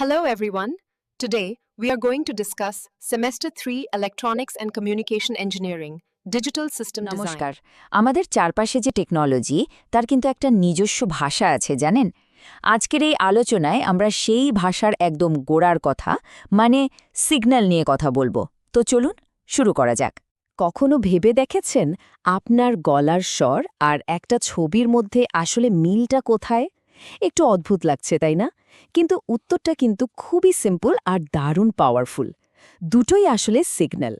Hello, everyone. Today, we are going to discuss Semester 3 Electronics and Communication Engineering, Digital System Design. নমস্কার। আমাদের চারপাশে যে technology তার কিন্তু একটা নিজস্ব ভাষা আছে জানেন? আজকের এই আলোচনায় আমরা সেই ভাষার একদম গোড়ার কথা মানে সিগন্যাল নিয়ে কথা বলব। তো চলুন শুরু করা যাক। কখনো ভেবে দেখেছেন আপনার গলার স্বর আর একটা ছবির মধ্যে আসলে মিলটা কোথায়? একটু অদ্ভুত লাগছে, তাই না? কিন্তু উত্তরটা কিন্তু খুবই সিম্পল আর দারুণ পাওয়ারফুল দুটোই আসলে সিগন্যাল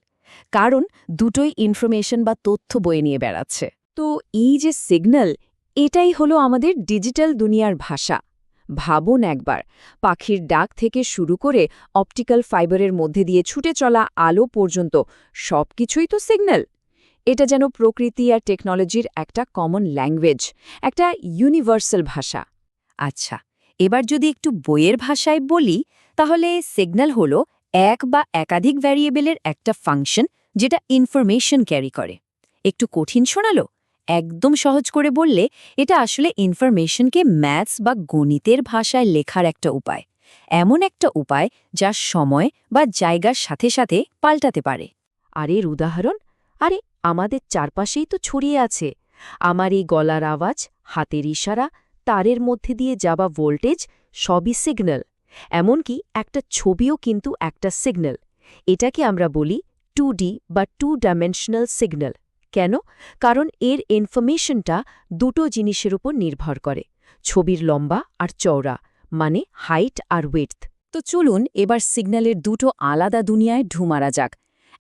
কারণ দুটোই ইনফরমেশন বা তথ্য বয়ে নিয়ে বেড়াচ্ছে। তো এই যে সিগন্যাল এটাই হলো আমাদের ডিজিটাল দুনিয়ার ভাষা। ভাবুন একবার, পাখির ডাক থেকে শুরু করে অপটিক্যাল ফাইবারের মধ্যে দিয়ে ছুটে চলা আলো পর্যন্ত সবকিছুই তো সিগন্যাল এটা যেন প্রকৃতি আর টেকনোলজির একটা কমন ল্যাঙ্গুয়েজ একটা ইউনিভার্সাল ভাষা। আচ্ছা এবার যদি একটু বইয়ের ভাষায় বলি, তাহলে সিগন্যাল হলো এক বা একাধিক ভ্যারিয়েবলের একটা ফাংশন যেটা ইনফরমেশন ক্যারি করে। একটু কঠিন শোনালো? একদম সহজ করে বললে, এটা আসলে ইনফরমেশনকে ম্যাথস বা গণিতের ভাষায় লেখার একটা উপায়। এমন একটা উপায় যা সময় বা জায়গার সাথে সাথে পাল্টাতে পারে। আর এর উদাহরণ? আরে, আমাদের চারপাশেই তো ছড়িয়ে আছে। আমার এই গলার আওয়াজ, হাতের ইশারা তারের মধ্যে দিয়ে যাওয়া ভোল্টেজ সবই সিগন্যাল, এমনকি একটা ছবিও কিন্তু একটা সিগন্যাল। এটাকে আমরা বলি টু বা টু ডাইমেনশনাল সিগন্যাল। কেন? কারণ এর ইনফরমেশনটা দুটো জিনিসের উপর নির্ভর করে, ছবির লম্বা আর চওড়া মানে হাইট আর ওয়েথ তো চলুন এবার সিগন্যালের দুটো আলাদা দুনিয়ায় ঢুমারা যাক।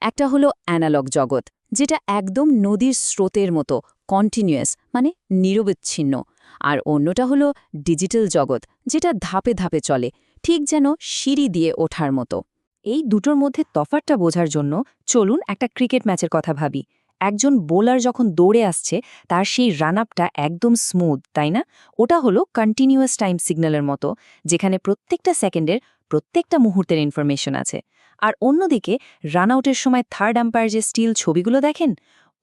একটা হলো অ্যানালগ জগৎ, যেটা একদম নদীর স্রোতের মতো কন্টিনিউয়াস মানে নিরবিচ্ছিন্ন। আর অন্যটা হলো ডিজিটাল জগৎ, যেটা ধাপে ধাপে চলে, ঠিক যেন সিঁড়ি দিয়ে ওঠার মতো। এই দুটোর মধ্যে তফাতটা বোঝার জন্য চলুন একটা ক্রিকেট ম্যাচের কথা ভাবি। একজন বোলার যখন দৌড়ে আসছে, তার সেই রান আপটা একদম স্মুথ, তাই না? ওটা হলো কন্টিনিউয়াস টাইম সিগন্যালের মতো, যেখানে প্রত্যেকটা সেকেন্ডের প্রত্যেকটা মুহূর্তের ইনফরমেশন আছে। আর অন্যদিকে রান আউটের সময় থার্ড আম্পায়ার যে স্টিল ছবিগুলো দেখেন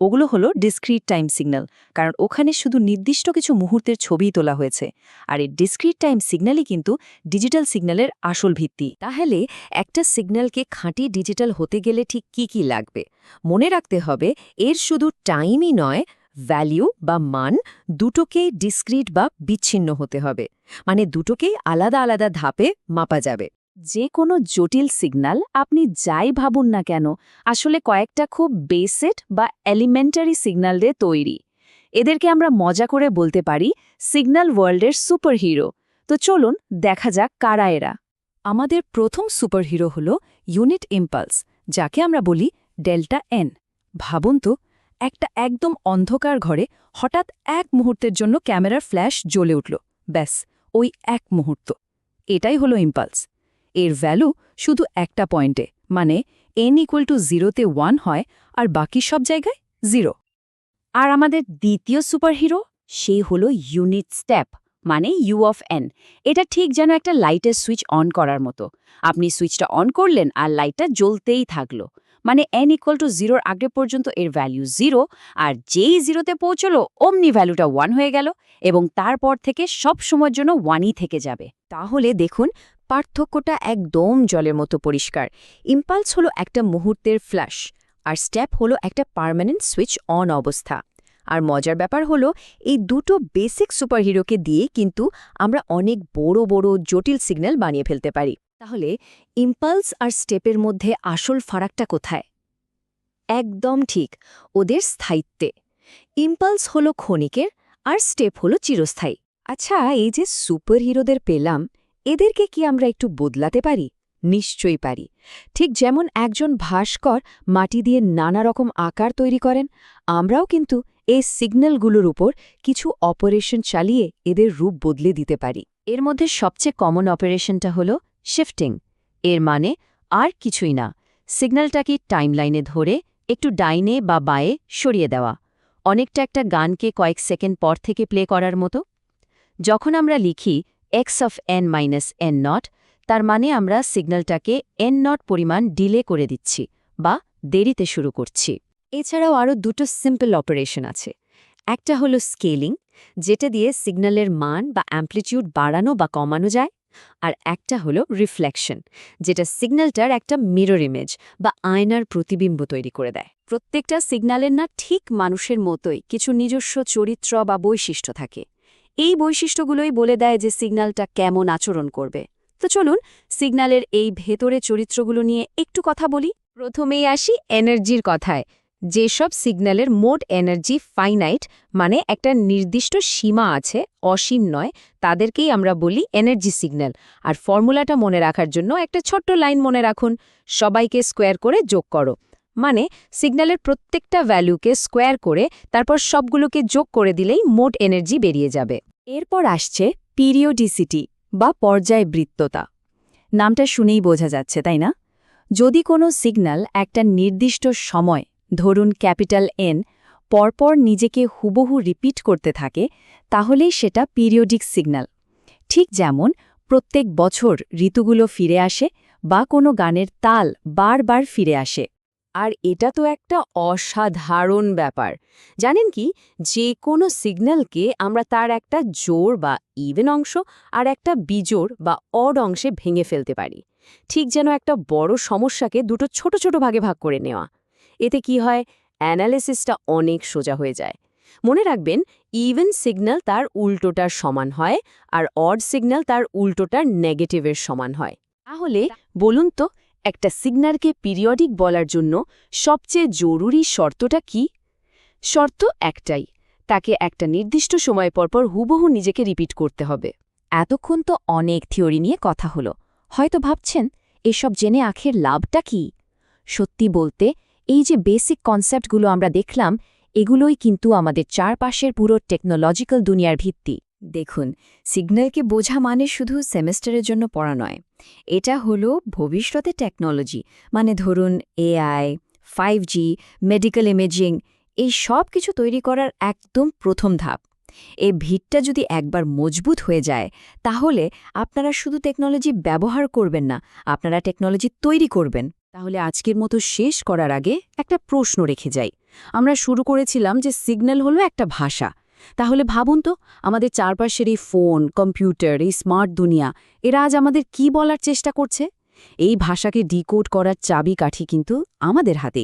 ওগুলো হলো ডিসক্রিট টাইম সিগন্যাল কারণ ওখানে শুধু নির্দিষ্ট কিছু মুহূর্তের ছবিই তোলা হয়েছে। আর এই ডিসক্রিট টাইম সিগন্যালই কিন্তু ডিজিটাল সিগন্যালের আসল ভিত্তি। তাহলে একটা সিগন্যালকে খাঁটি ডিজিটাল হতে গেলে ঠিক কি কি লাগবে? মনে রাখতে হবে, এর শুধু টাইমই নয় ভ্যালিউ বা মান দুটোকেই ডিসক্রিট বা বিচ্ছিন্ন হতে হবে। মানে দুটোকেই আলাদা আলাদা ধাপে মাপা যাবে। যে কোনো জটিল সিগনাল আপনি যাই ভাবুন না কেন, আসলে কয়েকটা খুব বেসেট বা এলিমেন্টারি সিগন্যাল দিয়ে তৈরি। এদেরকে আমরা মজা করে বলতে পারি সিগন্যাল ওয়ার্ল্ডের সুপারহিরো। তো চলুন দেখা যাক কারা এরা। আমাদের প্রথম সুপারহিরো হল ইউনিট ইম্পালস, যাকে আমরা বলি ডেল্টা এন। ভাবুন তো, একটা একদম অন্ধকার ঘরে হঠাৎ এক মুহূর্তের জন্য ক্যামেরার ফ্ল্যাশ জ্বলে উঠল। ব্যাস, ওই এক মুহূর্ত। এটাই হলো ইম্পালস। এর ভ্যালু শুধু একটা পয়েন্টে মানে এন ইকুয়াল টু জিরোতে ওয়ান হয় আর বাকি সব জায়গায় জিরো আর আমাদের দ্বিতীয় সুপারহিরো সেই হল ইউনিট স্টেপ মানে ইউ অফ এন এটা ঠিক যেন একটা লাইটের সুইচ অন করার মতো। আপনি সুইচটা অন করলেন আর লাইটটা জ্বলতেই থাকল। মানে এন ইকুয়াল টু জিরোর আগে পর্যন্ত এর ভ্যালু জিরো আর যেই জিরোতে পৌঁছলো, অমনি ভ্যালুটা ওয়ান হয়ে গেল এবং তারপর থেকে সব সময়ের জন্য ওয়ানই থেকে যাবে। তাহলে দেখুন পার্থক্যটা একদম জলের মতো পরিষ্কার। ইম্পালস হলো একটা মুহূর্তের ফ্ল্যাশ আর স্টেপ হলো একটা পার্মানেন্ট সুইচ অন অবস্থা। আর মজার ব্যাপার হলো, এই দুটো বেসিক সুপারহিরোকে দিয়ে কিন্তু আমরা অনেক বড় বড়, জটিল সিগন্যাল বানিয়ে ফেলতে পারি। তাহলে ইম্পালস আর স্টেপের মধ্যে আসল ফারাকটা কোথায়? একদম ঠিক, ওদের স্থায়িত্বে। ইম্পালস হলো ক্ষণিকের, আর স্টেপ হলো চিরস্থায়ী। আচ্ছা এই যে সুপারহিরোদের পেলাম এদেরকে কি আমরা একটু বদলাতে পারি? নিশ্চয়ই পারি। ঠিক যেমন একজন ভাস্কর মাটি দিয়ে নানা রকম আকার তৈরি করেন, আমরাও কিন্তু এই সিগন্যালগুলোর উপর কিছু অপারেশন চালিয়ে এদের রূপ বদলে দিতে পারি। এর মধ্যে সবচেয়ে কমন অপারেশনটা হল শিফটিং। এর মানে আর কিছুই না। সিগন্যালটাকে টাইমলাইনে ধরে একটু ডাইনে বা বায়ে সরিয়ে দেওয়া। অনেকটা একটা গানকে কয়েক সেকেন্ড পর থেকে প্লে করার মতো। যখন আমরা লিখি X of N minus N naught তার মানে আমরা সিগন্যালটাকে এন নট পরিমাণ ডিলে করে দিচ্ছি বা দেরিতে শুরু করছি। এছাড়াও আরও দুটো সিম্পল অপারেশন আছে। একটা হলো স্কেলিং যেটা দিয়ে সিগন্যালের মান বা অ্যাম্প্লিটিউড বাড়ানো বা কমানো যায়, আর একটা হলো রিফ্লেকশন যেটা সিগন্যালটার একটা মিরর ইমেজ বা আয়নার প্রতিবিম্ব তৈরি করে দেয়। প্রত্যেকটা সিগন্যালের না ঠিক মানুষের মতোই কিছু নিজস্ব চরিত্র বা বৈশিষ্ট্য থাকে। এই বৈশিষ্ট্যগুলোই বলে দেয় যে সিগন্যালটা কেমন আচরণ করবে। তো চলুন সিগন্যালের এই ভেতরে চরিত্রগুলো নিয়ে একটু কথা বলি। প্রথমেই আসি এনার্জির কথায়। যেসব সিগন্যালের মোট এনার্জি ফাইনাইট মানে একটা নির্দিষ্ট সীমা আছে, অসীম নয়, তাদেরকেই আমরা বলি এনার্জি সিগন্যাল আর ফর্মুলাটা মনে রাখার জন্য একটা ছোট্ট লাইন মনে রাখুন, সবাইকে স্কোয়ার করে যোগ করো। মানে সিগন্যালের প্রত্যেকটা ভ্যালুকে স্কোয়ার করে তারপর সবগুলোকে যোগ করে দিলেই মোট এনার্জি বেরিয়ে যাবে। এরপর আসছে পিরিয়ডিসিটি বা পর্যায়বৃত্ততা। নামটা শুনেই বোঝা যাচ্ছে, তাই না? যদি কোনো সিগন্যাল একটা নির্দিষ্ট সময়, ধরুন ক্যাপিটাল এন পরপর নিজেকে হুবহু রিপিট করতে থাকে, তাহলেই সেটা পিরিয়ডিক সিগন্যাল। ঠিক যেমন প্রত্যেক বছর ঋতুগুলো ফিরে আসে বা কোনো গানের তাল বারবার ফিরে আসে। আর এটা তো একটা অসাধারণ ব্যাপার। জানেন কি? যে কোনো সিগন্যালকে আমরা তার একটা জোর বা ইভেন অংশ আর একটা বিজোড় বা অড অংশে ভেঙে ফেলতে পারি। ঠিক যেন একটা বড় সমস্যাকে দুটো ছোট ছোট ভাগে ভাগ করে নেওয়া। এতে কি হয়? অ্যানালিসিসটা অনেক সোজা হয়ে যায়। মনে রাখবেন ইভেন সিগন্যাল তার উল্টোটার সমান হয় আর অড সিগন্যাল তার উল্টোটার নেগেটিভের সমান হয়। তাহলে বলুন তো একটা সিগন্যালকে পিরিয়ডিক বলার জন্য সবচেয়ে জরুরি শর্তটা কি? শর্ত একটাই, তাকে একটা নির্দিষ্ট সময় পরপর হুবহু নিজেকে রিপিট করতে হবে। এতক্ষণ তো অনেক থিওরি নিয়ে কথা হলো। হয়তো ভাবছেন, এসব জেনে আখের লাভটা কি? সত্যি বলতে, এই যে বেসিক কনসেপ্টগুলো আমরা দেখলাম, এগুলোই কিন্তু আমাদের চারপাশের পুরো টেকনোলজিক্যাল দুনিয়ার ভিত্তি। দেখুন, সিগন্যালকে বোঝা মানে শুধু সেমেস্টারের জন্য পড়া নয়। এটা হলো ভবিষ্যতে টেকনোলজি মানে ধরুন AI, five G, medical imaging, এই সব কিছু তৈরি করার একদম প্রথম ধাপ। এই ভিতটা যদি একবার মজবুত হয়ে যায়, তাহলে আপনারা শুধু টেকনোলজি ব্যবহার করবেন না, আপনারা টেকনোলজি তৈরি করবেন। তাহলে আজকের মতো শেষ করার আগে একটা প্রশ্ন রেখে যাই। আমরা শুরু করেছিলাম যে সিগন্যাল হলো একটা ভাষা। তাহলে ভাবুন তো, আমাদের চারপাশের এই ফোন, কম্পিউটার, এই স্মার্ট দুনিয়া, এরা আজ আমাদের কি বলার চেষ্টা করছে? এই ভাষাকে ডিকোড করার চাবি কাঠি কিন্তু আমাদের হাতে